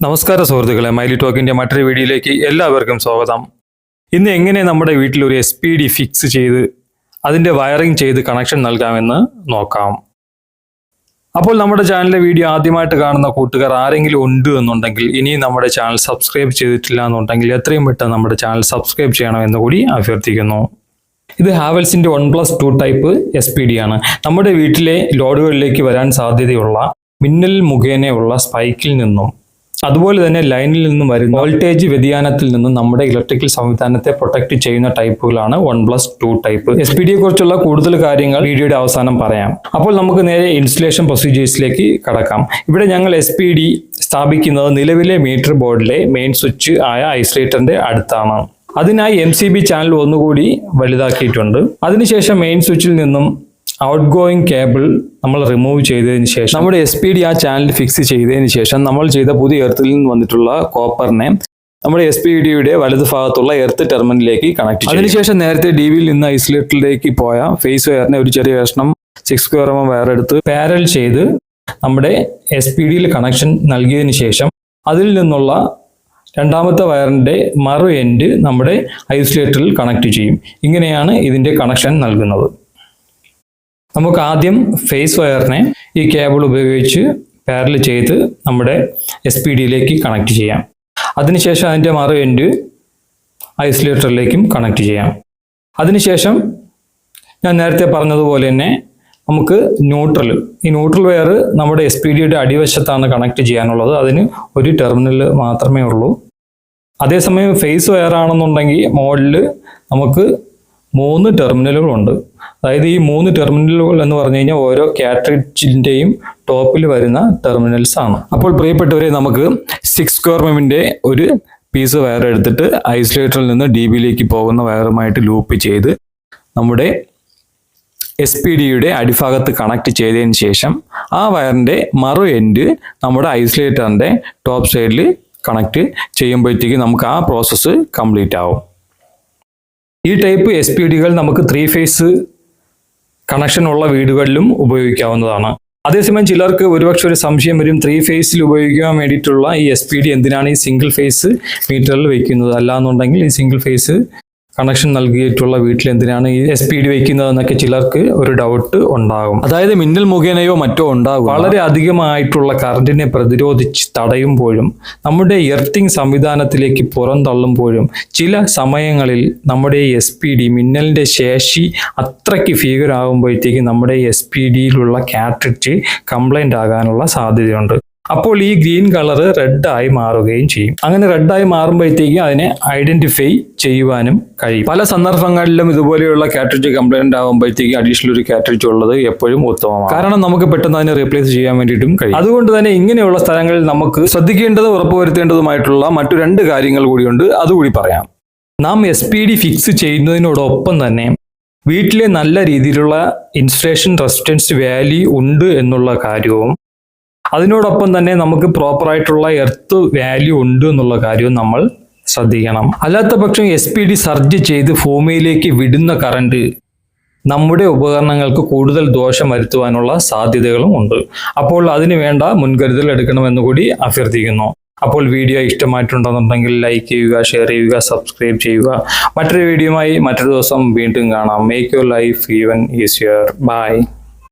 നമസ്കാരം സുഹൃത്തുക്കളെ മൈലി ടോക്കിന്റെ മറ്റൊരു വീഡിയോയിലേക്ക് എല്ലാവർക്കും സ്വാഗതം. ഇന്ന് എങ്ങനെ നമ്മുടെ വീട്ടിൽ ഒരു എസ് പി ഡി ഫിക്സ് ചെയ്ത് അതിന്റെ വയറിംഗ് ചെയ്ത് കണക്ഷൻ നൽകാമെന്ന് നോക്കാം. അപ്പോൾ നമ്മുടെ ചാനലിലെ വീഡിയോ ആദ്യമായിട്ട് കാണുന്ന കൂട്ടുകാർ ആരെങ്കിലും ഉണ്ട് എന്നുണ്ടെങ്കിൽ ഇനിയും നമ്മുടെ ചാനൽ സബ്സ്ക്രൈബ് ചെയ്തിട്ടില്ല എന്നുണ്ടെങ്കിൽ എത്രയും പെട്ടെന്ന് നമ്മുടെ ചാനൽ സബ്സ്ക്രൈബ് ചെയ്യണമെന്ന് കൂടി അഭ്യർത്ഥിക്കുന്നു. ഇത് ഹാവൽസിന്റെ one plus two type S P D ആണ്. നമ്മുടെ വീട്ടിലെ ലോഡുകളിലേക്ക് വരാൻ സാധ്യതയുള്ള മിന്നൽ മുഖേനയുള്ള സ്പൈക്കിൽ നിന്നും അതുപോലെ തന്നെ ലൈനിൽ നിന്നും വരുന്ന വോൾട്ടേജ് വ്യതിയാനത്തിൽ നിന്നും നമ്മുടെ ഇലക്ട്രിക്കൽ സംവിധാനത്തെ പ്രൊട്ടക്ട് ചെയ്യുന്ന ടൈപ്പുകളാണ് one plus two type. S P ഡിയെ കുറിച്ചുള്ള കൂടുതൽ കാര്യങ്ങൾ വീഡിയോയുടെ അവസാനം പറയാം. അപ്പോൾ നമുക്ക് നേരെ ഇൻസ്റ്റലേഷൻ പ്രൊസീജിയേഴ്സിലേക്ക് കടക്കാം. ഇവിടെ ഞങ്ങൾ എസ് പി ഡി സ്ഥാപിക്കുന്നത് നിലവിലെ മീറ്റർ ബോർഡിലെ മെയിൻ സ്വിച്ച് ആയ ഐസൊലേറ്ററിന്റെ അടുത്താണ്. അതിനായി എം സി ബി ചാനൽ ഒന്നുകൂടി വലുതാക്കിയിട്ടുണ്ട്. അതിനുശേഷം മെയിൻ സ്വിച്ചിൽ നിന്നും ഔട്ട് ഗോയിങ് കേബിൾ നമ്മൾ റിമൂവ് ചെയ്തതിന് ശേഷം നമ്മുടെ എസ് പി ഡി ആ ചാനൽ ഫിക്സ് ചെയ്തതിന് ശേഷം നമ്മൾ ചെയ്ത പുതിയ എർത്തിൽ നിന്ന് വന്നിട്ടുള്ള കോപ്പറിനെ നമ്മുടെ എസ് പി ഡിയുടെ വലത് ഭാഗത്തുള്ള എർത്ത് ടെർമിനലിലേക്ക് കണക്ട് ചെയ്യും അതിനുശേഷം നേരത്തെ ഡി വിയിൽ നിന്ന് ഐസൊലേറ്ററിലേക്ക് പോയ ഫേസ് വയറിനെ ഒരു ചെറിയ കഷ്ണം സിക്സ് സ്ക്വയർ എം വയർ എടുത്ത് പാരൽ ചെയ്ത് നമ്മുടെ എസ് പി ഡിയിൽ കണക്ഷൻ നൽകിയതിന് ശേഷം അതിൽ നിന്നുള്ള രണ്ടാമത്തെ വയറിന്റെ മറു എൻഡ് നമ്മുടെ ഐസൊലേറ്ററിൽ കണക്ട് ചെയ്യും. ഇങ്ങനെയാണ് ഇതിന്റെ കണക്ഷൻ നൽകുന്നത്. നമുക്ക് ആദ്യം ഫേസ് വയറിനെ ഈ കേബിൾ ഉപയോഗിച്ച് പാരൽ ചെയ്ത് നമ്മുടെ എസ് പി ഡിയിലേക്ക് കണക്ട് ചെയ്യാം. അതിനുശേഷം അതിന്റെ മറു എൻഡ് ഐസൊലേറ്ററിലേക്കും കണക്ട് ചെയ്യാം. അതിനുശേഷം ഞാൻ നേരത്തെ പറഞ്ഞതുപോലെ തന്നെ നമുക്ക് ന്യൂട്രൽ ഈ ന്യൂട്രൽ വയർ നമ്മുടെ എസ് പി ഡിയുടെ അടിവശത്താണ് കണക്ട് ചെയ്യാനുള്ളത്. അതിന് ഒരു ടെർമിനൽ മാത്രമേ ഉള്ളൂ. അതേസമയം ഫേസ് വയർ ആണെന്നുണ്ടെങ്കിൽ മോഡലിൽ നമുക്ക് മൂന്ന് ടെർമിനലുകളുണ്ട് അതായത് ഈ മൂന്ന് ടെർമിനലുകൾ എന്ന് പറഞ്ഞു കഴിഞ്ഞാൽ ഓരോ കാറ്ററിജിന്റെയും ടോപ്പിൽ വരുന്ന ടെർമിനൽസ് ആണ്. അപ്പോൾ പ്രിയപ്പെട്ടവരെ നമുക്ക് സിക്സ് സ്ക്വയർ മെമിന്റെ ഒരു പീസ് വയർ എടുത്തിട്ട് ഐസൊലേറ്ററിൽ നിന്ന് ഡി ബിയിലേക്ക് പോകുന്ന വയറുമായിട്ട് ലൂപ്പ് ചെയ്ത് നമ്മുടെ എസ് പി ഡിയുടെ അടിഭാഗത്ത് കണക്ട് ചെയ്തതിന് ശേഷം ആ വയറിന്റെ മറു എൻഡ് നമ്മുടെ ഐസൊലേറ്ററിന്റെ ടോപ്പ് സൈഡിൽ കണക്ട് ചെയ്യുമ്പോഴത്തേക്ക് നമുക്ക് ആ പ്രോസസ്സ് കംപ്ലീറ്റ് ആവും. ഈ ടൈപ്പ് എസ് പി ഡികൾ നമുക്ക് ത്രീ ഫേസ് കണക്ഷൻ ഉള്ള വീടുകളിലും ഉപയോഗിക്കാവുന്നതാണ്. അതേസമയം ചിലർക്ക് ഒരുപക്ഷെ ഒരു സംശയം വരും ത്രീ ഫേസിൽ ഉപയോഗിക്കാൻ വേണ്ടിയിട്ടുള്ള ഈ എസ് പി ഡി എന്തിനാണ് ഈ സിംഗിൾ ഫേസ് മീറ്ററിൽ വെക്കുന്നത്? അല്ലാന്നുണ്ടെങ്കിൽ ഈ സിംഗിൾ ഫേസ് കണക്ഷൻ നൽകിയിട്ടുള്ള വീട്ടിൽ എന്തിനാണ് ഈ എസ് പി ഡി വെക്കുന്നതെന്നൊക്കെ ചിലർക്ക് ഒരു ഡൗട്ട് ഉണ്ടാകും. അതായത് മിന്നൽ മുഖേനയോ മറ്റോ ഉണ്ടാകും. വളരെ അധികമായിട്ടുള്ള കറണ്ടിനെ പ്രതിരോധിച്ച് തടയുമ്പോഴും നമ്മുടെ എർത്തിങ് സംവിധാനത്തിലേക്ക് പുറന്തള്ളുമ്പോഴും ചില സമയങ്ങളിൽ നമ്മുടെ എസ് പി ഡി മിന്നലിന്റെ ശേഷി അത്രയ്ക്ക് ഭീകരമാകുമ്പോഴത്തേക്ക് നമ്മുടെ എസ് പി ഡിയിലുള്ള കാട്രിഡ്ജ് കംപ്ലൈന്റ് ആകാനുള്ള സാധ്യതയുണ്ട്. അപ്പോൾ ഈ ഗ്രീൻ കളർ റെഡായി മാറുകയും ചെയ്യും. അങ്ങനെ റെഡായി മാറുമ്പോഴത്തേക്കും അതിനെ ഐഡന്റിഫൈ ചെയ്യുവാനും കഴിയും. പല സന്ദർഭങ്ങളിലും ഇതുപോലെയുള്ള കാറ്ററിജ് കംപ്ലൈന്റ് ആകുമ്പോഴത്തേക്കും അഡീഷണൽ ഒരു കാറ്ററിജ് ഉള്ളത് എപ്പോഴും ഉത്തമമാണ്. കാരണം നമുക്ക് പെട്ടെന്ന് അതിനെ റീപ്ലേസ് ചെയ്യാൻ വേണ്ടിയിട്ടും കഴിയും. അതുകൊണ്ട് തന്നെ ഇങ്ങനെയുള്ള സ്ഥലങ്ങളിൽ നമുക്ക് ശ്രദ്ധിക്കേണ്ടതും ഉറപ്പുവരുത്തേണ്ടതുമായിട്ടുള്ള മറ്റു രണ്ട് കാര്യങ്ങൾ കൂടിയുണ്ട്. അതുകൂടി പറയാം. നാം എസ് പി ഡി ഫിക്സ് ചെയ്യുന്നതിനോടൊപ്പം തന്നെ വീട്ടിലെ നല്ല രീതിയിലുള്ള ഇൻസുലേഷൻ റെസിസ്റ്റൻസ് വാലി ഉണ്ട് എന്നുള്ള കാര്യവും അതിനോടൊപ്പം തന്നെ നമുക്ക് പ്രോപ്പറായിട്ടുള്ള എർത്ത് വാല്യൂ ഉണ്ട് എന്നുള്ള കാര്യവും നമ്മൾ ശ്രദ്ധിക്കണം. അല്ലാത്ത പക്ഷം എസ് പി ഡി സർജ് ചെയ്ത് ഭൂമിയിലേക്ക് വിടുന്ന കറണ്ട് നമ്മുടെ ഉപകരണങ്ങൾക്ക് കൂടുതൽ ദോഷം വരുത്തുവാനുള്ള സാധ്യതകളും ഉണ്ട്. അപ്പോൾ അതിന് വേണ്ട മുൻകരുതൽ എടുക്കണമെന്ന് കൂടി അഭ്യർത്ഥിക്കുന്നു. അപ്പോൾ വീഡിയോ ഇഷ്ടമായിട്ടുണ്ടെന്നുണ്ടെങ്കിൽ ലൈക്ക് ചെയ്യുക ഷെയർ ചെയ്യുക സബ്സ്ക്രൈബ് ചെയ്യുക. മറ്റൊരു വീഡിയോയുമായി മറ്റൊരു ദിവസം വീണ്ടും കാണാം. Make your life even easier bye